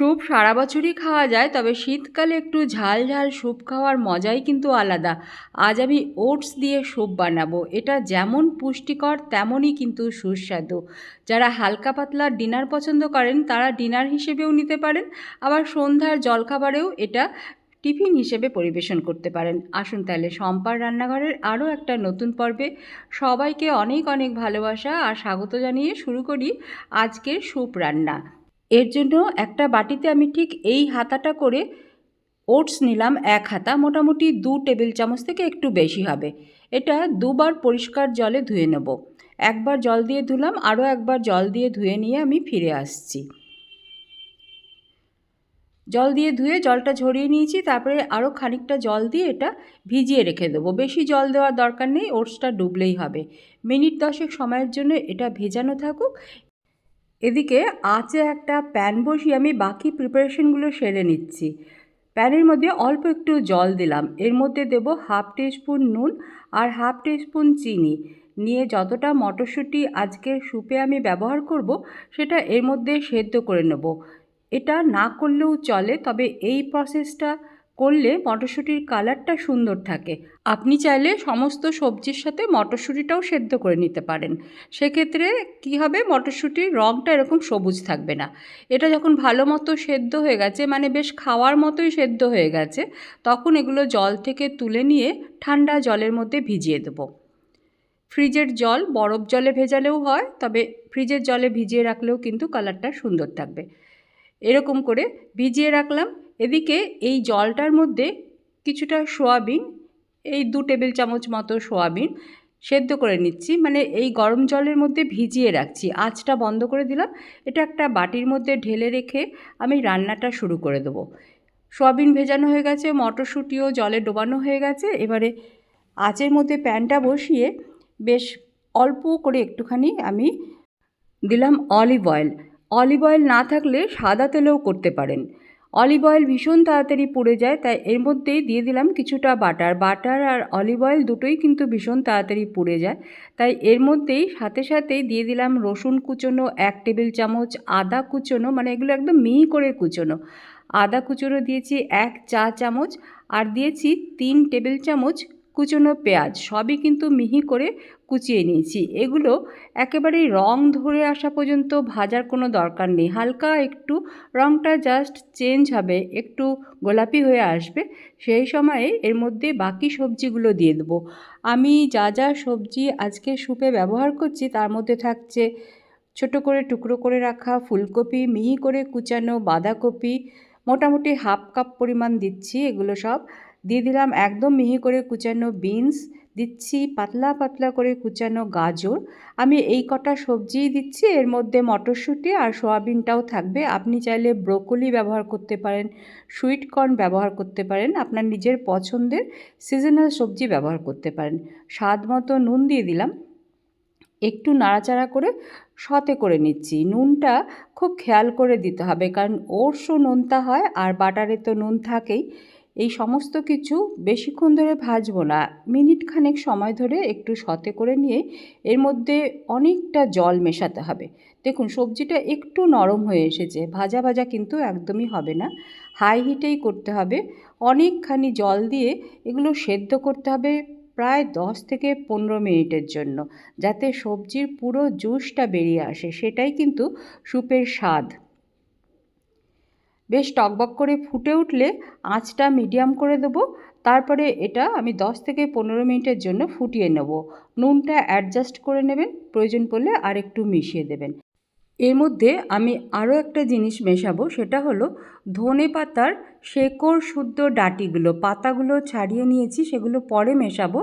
Soup সারা বছরই খাওয়া যায়, তবে শীতকালে একটু ঝাল ঝাল স্যুপ খাওয়ার মজাই কিন্তু আলাদা। আজ আমি ওটস দিয়ে স্যুপ বানাবো। এটা যেমন পুষ্টিকর, তেমনই কিন্তু সুস্বাদু। যারা হালকা পাতলা ডিনার পছন্দ করেন, তারা ডিনার হিসেবেও নিতে পারেন। আবার সন্ধ্যার জলখাবারেও এটা টিফিন হিসেবে পরিবেশন করতে পারেন। আসুন তাহলে সম্পার রান্নাঘরের আরও একটা নতুন পর্বে সবাইকে অনেক অনেক ভালোবাসা আর স্বাগত জানিয়ে শুরু করি আজকের স্যুপ রান্না। এর জন্য একটা বাটিতে আমি ঠিক এই হাতাটা করে ওটস নিলাম এক হাতা, মোটামুটি দু টেবিল চামচ থেকে একটু বেশি হবে। এটা দুবার পরিষ্কার জলে ধুয়ে নেব। একবার জল দিয়ে ধুলাম, আরও একবার জল দিয়ে ধুয়ে নিয়ে আমি ফিরে আসছি। জল দিয়ে ধুয়ে জলটা ঝরিয়ে নিয়েছি, তারপরে আরও খানিকটা জল দিয়ে এটা ভিজিয়ে রেখে দেবো। বেশি জল দেওয়ার দরকার নেই, ওটসটা ডুবলেই হবে। মিনিট দশেক সময়ের জন্য এটা ভেজানো থাকুক এদিকে আঁচে একটা প্যান বসিয়ে আমি বাকি প্রিপারেশনগুলো সেরে নিচ্ছি। প্যানের মধ্যে অল্প একটু জল দিলাম। এর মধ্যে দেব হাফ টিস্পুন নুন আর হাফ টিস্পুন চিনি। নিয়ে যতটা মটরশুঁটি আজকের স্যুপে আমি ব্যবহার করব, সেটা এর মধ্যে সেদ্ধ করে নেব। এটা না করলেও চলে, তবে এই প্রসেসটা করলে মটরশুঁটির কালারটা সুন্দর থাকে। আপনি চাইলে সমস্ত সবজির সাথে মটরশুঁটিটাও সেদ্ধ করে নিতে পারেন। সেক্ষেত্রে কী হবে? মটরশুঁটির রঙটা এরকম সবুজ থাকবে না। এটা যখন ভালো মতো সেদ্ধ হয়ে গেছে মানে বেশ খাওয়ার মতোই সেদ্ধ হয়ে গেছে, তখন এগুলো জল থেকে তুলে নিয়ে ঠান্ডা জলের মধ্যে ভিজিয়ে দেবো। ফ্রিজের জল বরফ জলে ভেজালেও হয়, তবে ফ্রিজের জলে ভিজিয়ে রাখলেও কিন্তু কালারটা সুন্দর থাকবে। এরকম করে ভিজিয়ে রাখলাম। এদিকে এই জলটার মধ্যে কিছুটা সোয়াবিন, এই দু টেবিল চামচ মতো সোয়াবিন সেদ্ধ করে নিচ্ছি। মানে এই গরম জলের মধ্যে ভিজিয়ে রাখছি। আঁচটা বন্ধ করে দিলাম। এটা একটা বাটির মধ্যে ঢেলে রেখে আমি রান্নাটা শুরু করে দেবো। সোয়াবিন ভেজানো হয়ে গেছে, মটরশুঁটিও জলে ডোবানো হয়ে গেছে। এবারে আঁচের মধ্যে প্যানটা বসিয়ে বেশ অল্প করে একটুখানি আমি দিলাম অলিভ অয়েল। অলিভ অয়েল না থাকলে সাদা তেলেও করতে পারেন। অলিভ অয়েল ভীষণ তাড়াতাড়ি পুড়ে যায়, তাই এর মধ্যেই দিয়ে দিলাম কিছুটা বাটার বাটার আর অলিভ অয়েল দুটোই কিন্তু ভীষণ তাড়াতাড়ি পুড়ে যায়, তাই এর মধ্যেই সাথে সাথেই দিয়ে দিলাম রসুন কুচোনো এক টেবিল চামচ, আদা কুচোনো মানে এগুলো একদম মিহি করে কুচোনো। আদা কুচোনো দিয়েছি এক চা চামচ, আর দিয়েছি তিন টেবিল চামচ কুচোনো পেঁয়াজ সবই কিন্তু মিহি করে কুচিয়ে নিয়েছি। এগুলো একেবারেই রং ধরে আসা পর্যন্ত ভাজার কোনো দরকার নেই। হালকা একটু রংটা জাস্ট চেঞ্জ হবে, একটু গোলাপি হয়ে আসবে, সেই সময়ে এর মধ্যে বাকি সবজিগুলো দিয়ে দেবো। আমি যা যা সবজি আজকে স্যুপে ব্যবহার করছি তার মধ্যে থাকছে ছোট করে টুকরো করে রাখা ফুলকপি, মিহি করে কুচানো বাঁধাকপি, মোটামুটি হাফ কাপ পরিমাণ দিচ্ছি। এগুলো সব দিয়ে দিলাম একদম মিহি করে কুচানো বিনস, দিচ্ছি পাতলা পাতলা করে কুচানো গাজর। আমি এই কটা সবজিই দিচ্ছি, এর মধ্যে মটরশুঁটি আর সোয়াবিনটাও থাকবে। আপনি চাইলে ব্রোকলি ব্যবহার করতে পারেন, সুইট কর্ন ব্যবহার করতে পারেন, আপনার নিজের পছন্দের সিজনাল সবজি ব্যবহার করতে পারেন। স্বাদ মতো নুন দিয়ে দিলাম। একটু নাড়াচাড়া করে সতে করে নিচ্ছি। নুনটা খুব খেয়াল করে দিতে হবে, কারণ ওরসও নুনতা হয় আর বাটারে তো নুন থাকেই। এই সমস্ত কিছু বেশিক্ষণ ধরে ভাজবো না। মিনিট খানেক সময় ধরে একটু সতে করে নিয়ে এর মধ্যে অনেকটা জল মেশাতে হবে। দেখুন, সবজিটা একটু নরম হয়ে এসেছে। ভাজা ভাজা কিন্তু একদমই হবে না। হাই হিটেই করতে হবে। অনেকখানি জল দিয়ে এগুলো সেদ্ধ করতে হবে প্রায় দশ থেকে পনেরো মিনিটের জন্য, যাতে সবজির পুরো জুসটা বেরিয়ে আসে। সেটাই কিন্তু স্যুপের স্বাদ। বেশ টকবক করে ফুটে উঠলে আঁচটা মিডিয়াম করে দেবো। তারপরে এটা আমি 10 থেকে পনেরো মিনিটের জন্য ফুটিয়ে নেব। নুনটা অ্যাডজাস্ট করে নেবেন। প্রয়োজন পড়লে আর একটু মিশিয়ে দেবেন। এর মধ্যে আমি আরও একটা জিনিস মেশাবো, সেটা হলো ধনে পাতার শেকড় শুদ্ধ ডাটিগুলো, পাতাগুলো ছাড়িয়ে নিয়েছি, সেগুলো পরে মেশাবো।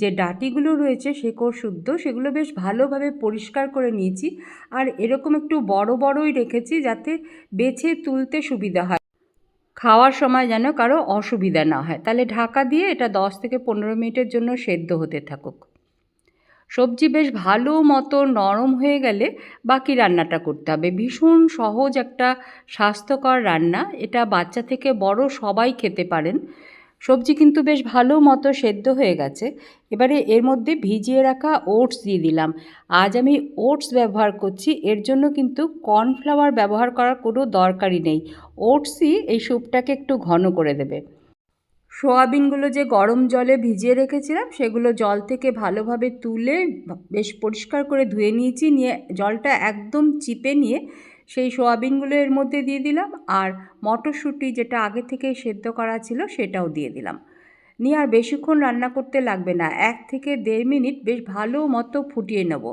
যে ডাটিগুলো রয়েছে শেকড় শুদ্ধ, সেগুলো বেশ ভালোভাবে পরিষ্কার করে নিয়েছি আর এরকম একটু বড় বড়ই রেখেছি যাতে বেছে তুলতে সুবিধা হয়। খাওয়ার সময় যেন কারও অসুবিধা না হয়। তাহলে ঢাকা দিয়ে এটা দশ থেকে পনেরো মিনিটের জন্য সেদ্ধ হতে থাকুক। সবজি বেশ ভালো মতো নরম হয়ে গেলে বাকি রান্নাটা করতে হবে। ভীষণ সহজ একটা স্বাস্থ্যকর রান্না। এটা বাচ্চা থেকে বড় সবাই খেতে পারেন। সবজি কিন্তু বেশ ভালো মতো সেদ্ধ হয়ে গেছে। এবারে এর মধ্যে ভিজিয়ে রাখা ওটস দিয়ে দিলাম। আজ আমি ওটস ব্যবহার করছি। এর জন্য কিন্তু কর্নফ্লাওয়ার ব্যবহার করার কোনো দরকারই নেই। ওটসই এই স্যুপটাকে একটু ঘন করে দেবে। সোয়াবিনগুলো যে গরম জলে ভিজিয়ে রেখেছিলাম, সেগুলো জল থেকে ভালোভাবে তুলে বেশ পরিষ্কার করে ধুয়ে নিয়েছি, নিয়ে জলটা একদম চিপে নিয়ে সেই সোয়াবিনগুলো এর মধ্যে দিয়ে দিলাম আর মটরশুঁটি যেটা আগে থেকে সেদ্ধ করা ছিল সেটাও দিয়ে দিলাম। নিয়ে আর বেশিক্ষণ রান্না করতে লাগবে না, এক থেকে দেড় মিনিট বেশ ভালো মতো ফুটিয়ে নেব।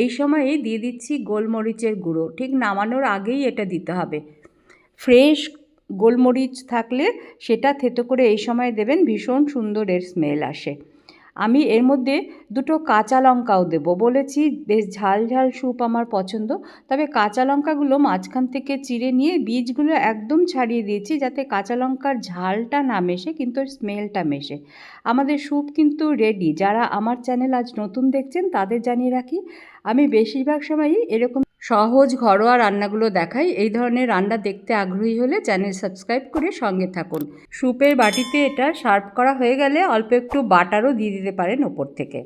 এই সময়েই দিয়ে দিচ্ছি গোলমরিচের গুঁড়ো, ঠিক নামানোর আগেই এটা দিতে হবে। ফ্রেশ গোলমরিচ থাকলে সেটা থেতো করে এই সময় দেবেন, ভীষণ সুন্দর এর স্মেল আসে। আমি এর মধ্যে দুটো কাঁচা লঙ্কাও দেবো। বলেছি বেশ ঝাল ঝাল স্যুপ আমার পছন্দ। তবে কাঁচা লঙ্কাগুলো মাঝখান থেকে চিড়ে নিয়ে বীজগুলো একদম ছাড়িয়ে দিয়েছি যাতে কাঁচা লঙ্কার ঝালটা না মেশে, কিন্তু স্মেলটা মেশে। আমাদের স্যুপ কিন্তু রেডি যারা আমার চ্যানেল আজ নতুন দেখছেন তাদের জানিয়ে রাখি, আমি বেশিরভাগ সময়ই এরকম সহজ ঘরোয়া রান্নাগুলো দেখাই। এই ধরনের রান্না দেখতে আগ্রহী হলে চ্যানেল সাবস্ক্রাইব করে সঙ্গে থাকুন। স্যুপের বাটিতে এটা সার্ভ করা হয়ে গেলে অল্প একটু বাটারও দিয়ে দিতে পারেন ওপর থেকে।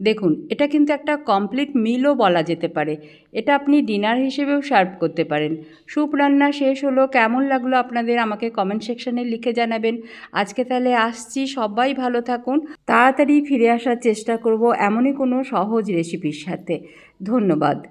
দেখুন, এটা কিন্তু একটা কমপ্লিট মিলও বলা যেতে পারে। এটা আপনি ডিনার হিসেবেও সার্ভ করতে পারেন। স্যুপ রান্না শেষ হলো, কেমন লাগল আপনাদের আমাকে কমেন্ট সেকশানে লিখে জানাবেন। আজকে তাহলে আসছি, সবাই ভালো থাকুন। তাড়াতাড়ি ফিরে আসার চেষ্টা করব এমনই কোনো সহজ রেসিপির সাথে। ধন্যবাদ।